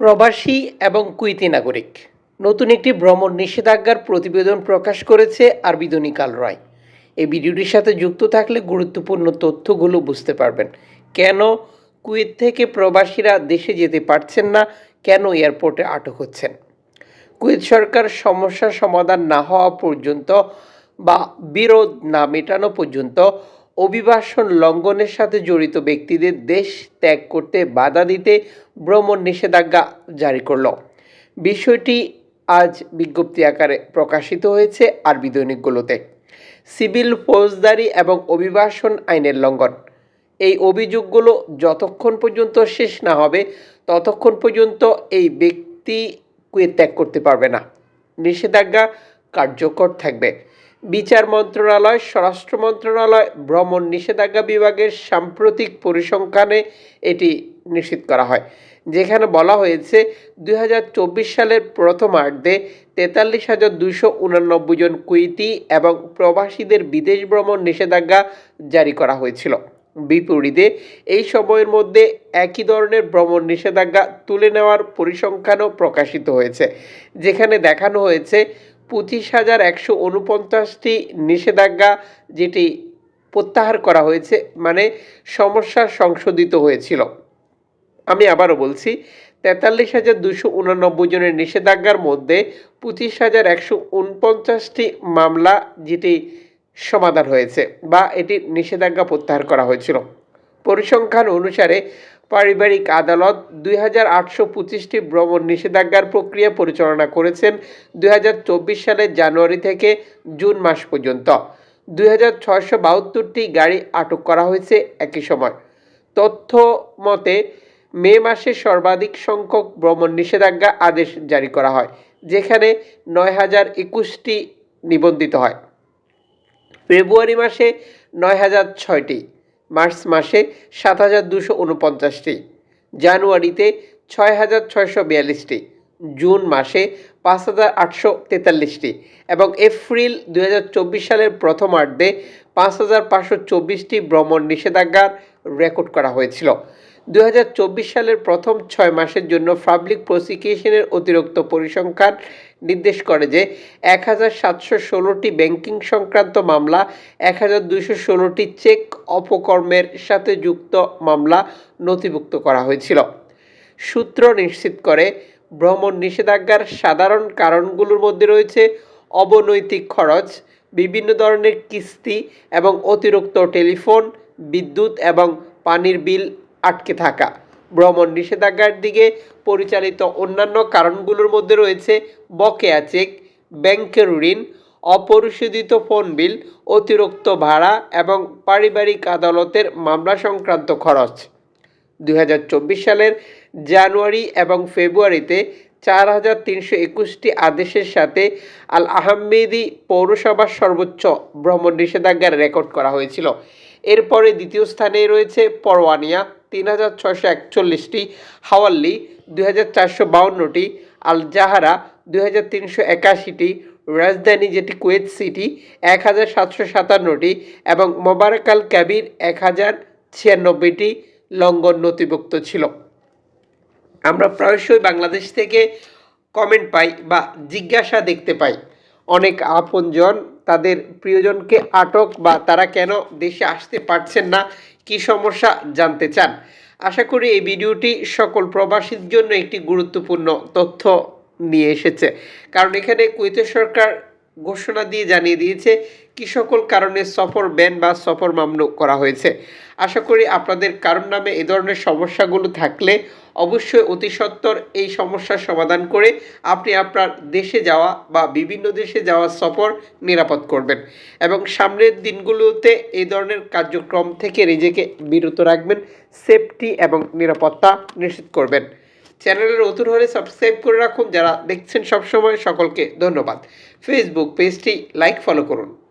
প্রবাসী এবং কুইতি নাগরিক। নতুন একটি ভ্রমণ নিষেধাজ্ঞার প্রতিবেদন প্রকাশ করেছে আরবি দৈনিকাল রয়। এই ভিডিওটির সাথে যুক্ত থাকলে গুরুত্বপূর্ণ তথ্যগুলো বুঝতে পারবেন। কেন কুয়েত থেকে প্রবাসীরা দেশে যেতে পারছেন না? কেন এয়ারপোর্টে আটক হচ্ছেন? কুয়েত সরকার সমস্যার সমাধান না হওয়া পর্যন্ত বা বিরোধ না মেটানো পর্যন্ত অভিবাসন লঙ্ঘনের সাথে জড়িত ব্যক্তিদের দেশ ত্যাগ করতে বাধা দিতে ভ্রমণ নিষেধাজ্ঞা জারি করল। বিষয়টি আজ বিজ্ঞপ্তি আকারে প্রকাশিত হয়েছে আরবি দৈনিকগুলোতে। সিভিল ফৌজদারি এবং অভিবাসন আইনের লঙ্ঘন। এই অভিযোগগুলো যতক্ষণ পর্যন্ত শেষ না হবে, ততক্ষণ পর্যন্ত এই ব্যক্তি ত্যাগ করতে পারবে না। নিষেধাজ্ঞা কার্যকর থাকবে। বিচার মন্ত্রণালয়, স্বরাষ্ট্র মন্ত্রণালয়, ভ্রমণ নিষেধাজ্ঞা বিভাগের সাম্প্রতিক পরিসংখ্যানে এটি নিশ্চিত করা হয়। যেখানে বলা হয়েছে দু হাজার চব্বিশ সালের প্রথমার্ধে তেতাল্লিশ হাজার দুশো উনানব্বই জন কুইতি এবং প্রবাসীদের বিদেশ ভ্রমণ নিষেধাজ্ঞা জারি করা হয়েছিল। বিপরীতে, এই সময়ের মধ্যে একই ধরনের ভ্রমণ নিষেধাজ্ঞা তুলে নেওয়ার পরিসংখ্যানও প্রকাশিত হয়েছে। যেখানে দেখানো হয়েছে পঁচিশ হাজার একশো উনপঞ্চাশটি নিষেধাজ্ঞা যেটি প্রত্যাহার করা হয়েছে মানে সমস্যা সংশোধিত হয়েছিল। আমি আবারও বলছি, তেতাল্লিশ হাজার দুশো উনানব্বই জনের নিষেধাজ্ঞার মধ্যে পঁচিশ হাজার একশো উনপঞ্চাশটি মামলা যেটি সমাধান হয়েছে বা এটি নিষেধাজ্ঞা প্রত্যাহার করা হয়েছিল। পরিসংখ্যান অনুসারে পারিবারিক আদালত দুই হাজার আটশো পঁচিশটি ভ্রমণ নিষেধাজ্ঞার প্রক্রিয়া পরিচালনা করেছেন দুই হাজার চব্বিশ সালের জানুয়ারি থেকে জুন মাস পর্যন্ত। দুই হাজার ছয়শো বাহাত্তরটি গাড়ি আটক করা হয়েছে একই সময়। তথ্য মতে, মে মাসে সর্বাধিক সংখ্যক ভ্রমণ নিষেধাজ্ঞা আদেশ জারি করা হয়, যেখানে নয় হাজার একুশটি নিবন্ধিত হয়। ফেব্রুয়ারি মাসে নয় হাজার ছয়টি। মার্চ মাসে সাত হাজার দুশো উনপঞ্চাশটি জানুয়ারিতে ছয় হাজার ছয়শো বিয়াল্লিশটি। জুন মাসে পাঁচ হাজার আটশো তেতাল্লিশটি এবং এপ্রিল হাজার চব্বিশ সালের প্রথমার্ধে পাঁচ হাজার পাঁচশো চব্বিশটি ভ্রমণ নিষেধাজ্ঞার রেকর্ড করা হয়েছিল। দুই হাজার চব্বিশ সালের প্রথম ছয় মাসের জন্য পাবলিক প্রসিকিউশনের অতিরিক্ত পরিসংখ্যান নির্দেশ করে যে এক হাজার সাতশো ষোলোটি ব্যাংকিং সংক্রান্ত মামলা, এক হাজার দুইশো ষোলোটি চেক অপকর্মের সাথে যুক্ত মামলা নথিভুক্ত করা হয়েছিল। সূত্র নিশ্চিত করে ভ্রমণ নিষেধাজ্ঞার সাধারণ কারণগুলোর মধ্যে রয়েছে অবনৈতিক খরচ, বিভিন্ন ধরনের কিস্তি এবং অতিরিক্ত টেলিফোন, বিদ্যুৎ এবং পানির বিল আটকে থাকা। ভ্রমণ নিষেধাজ্ঞার দিকে পরিচালিত অন্যান্য কারণগুলোর মধ্যে রয়েছে বকেয়া চেক, ব্যাংকের ঋণ, অপরিশোধিত ফোন বিল, অতিরিক্ত ভাড়া এবং পারিবারিক আদালতের মামলা সংক্রান্ত খরচ। দুই হাজার চব্বিশ সালের জানুয়ারি এবং ফেব্রুয়ারিতে চার হাজার তিনশো একুশটি আদেশের সাথে আল আহমেদি পৌরসভার সর্বোচ্চ ভ্রমণ নিষেধাজ্ঞার রেকর্ড করা হয়েছিল। এরপরে দ্বিতীয় স্থানে রয়েছে পরওয়ানিয়া, তিন হাজার ছশো একচল্লিশটি হাওয়াল্লি, দুই হাজার চারশো বাউন্নটি আল জাহারা দুই হাজার তিনশো একাশিটি রাজধানী যেটি কুয়েত সিটি, এক হাজার সাতশো সাতান্নটি এবং মোবারকাল ক্যাবির এক হাজার ছিয়ানব্বইটি লঙ্ঘন নথিভুক্ত ছিল। আমরা প্রায়শই বাংলাদেশ থেকে কমেন্ট পাই বা জিজ্ঞাসা দেখতে পাই। অনেক আপনজন তাদের প্রিয়জনকে আটক বা তারা কেন দেশে আসতে পারছেন না, কি সমস্যা জানতে চান? আশা করি এই ভিডিওটি সকল প্রবাসীর জন্য একটি গুরুত্বপূর্ণ তথ্য নিয়ে এসেছে। কারণ এখানে কুয়েতের সরকার ঘোষণা দিয়ে জানিয়ে দিয়েছে, কি সকল কারণে সফর ব্যান বা সফর মামলা করা হয়েছে। আশা করি আপনাদের কারণ নামে এ ধরনের সমস্যাগুলো থাকলে অবশ্যই অতি সত্বর এই সমস্যার সমাধান করে আপনি আপনার দেশে যাওয়া বা বিভিন্ন দেশে যাওয়া সফর নিরাপদ করবেন এবং সামনের দিনগুলোতে এই ধরনের কার্যক্রম থেকে নিজেকে বিরত রাখবেন সেফটি এবং নিরাপত্তা নিশ্চিত করবেন। চ্যানেলের নতুন হলে সাবস্ক্রাইব করে রাখুন। যারা দেখছেন সবসময়, সকলকে ধন্যবাদ। ফেসবুক পেজটি লাইক ফলো করুন।